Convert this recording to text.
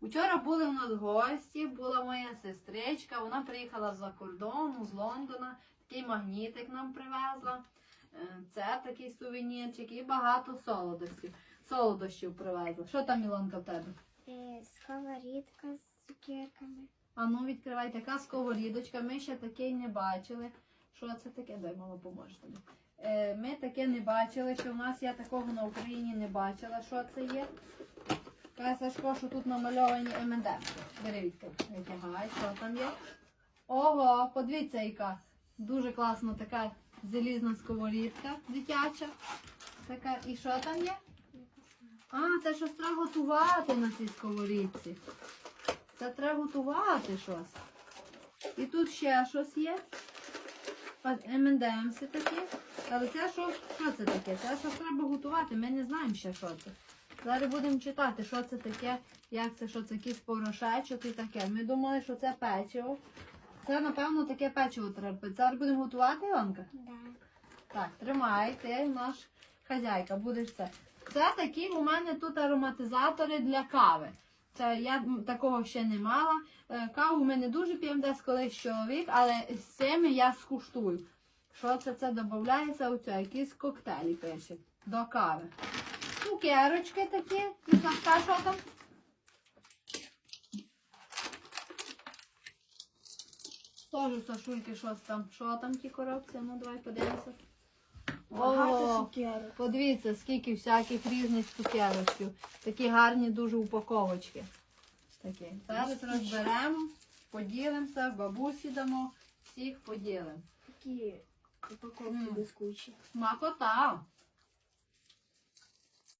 Учора були у нас гості, була моя сестричка, вона приїхала з-за кордону, з Лондона, такий магнітик нам привезла. Е, Це такий сувенірчик і багато солодощів. Солодощів привезла. Що там, Ілонка, в тебе? Е, Сковорідка з цукерками. А ну відкривай така сковорідочка. Ми ще такий не бачили. Що це таке? Дай мама поможе тобі. Е, ми таке не бачили, що в нас я такого на Україні не бачила. Що це є? Каже Сашко, що тут намальовані МНД. Бери відкрий, витягай, що там є. Ого, подивіться, яка дуже класна така залізна сковорідка дитяча. Така, і що там є? А, це щось треба готувати на цій сковорідці. Це треба готувати щось. І тут ще щось є. МНДМС такі. Але це що, що це таке? Це що треба готувати. Ми не знаємо ще, що це. Зараз будемо читати, що це таке, як це, що це якийсь порошечок і таке. Ми думали, що це печиво. Це, напевно, таке печиво треба. Зараз будемо готувати, Іванка? Да. Так, тримай, ти наш хазяйка, будеш це. Це такі у мене тут ароматизатори для кави. Це я такого ще не мала. Е, Каву ми не дуже п'ємо десь колись чоловік, але з цими я скуштую. Що це? Це додається у це, якісь коктейлі пише до кави. Цукерочки такі. Сашка, що там? Теж Сашульки, щось там. Що там ті коробці? Ну давай подивимося. О, цукерок. Подивіться, скільки всяких різних цукерочків. Такі гарні дуже упаковочки. Такі. Зараз розберемо, поділимося, бабусі дамо, всіх поділимо. Такі упаковки блискучі. Смакота.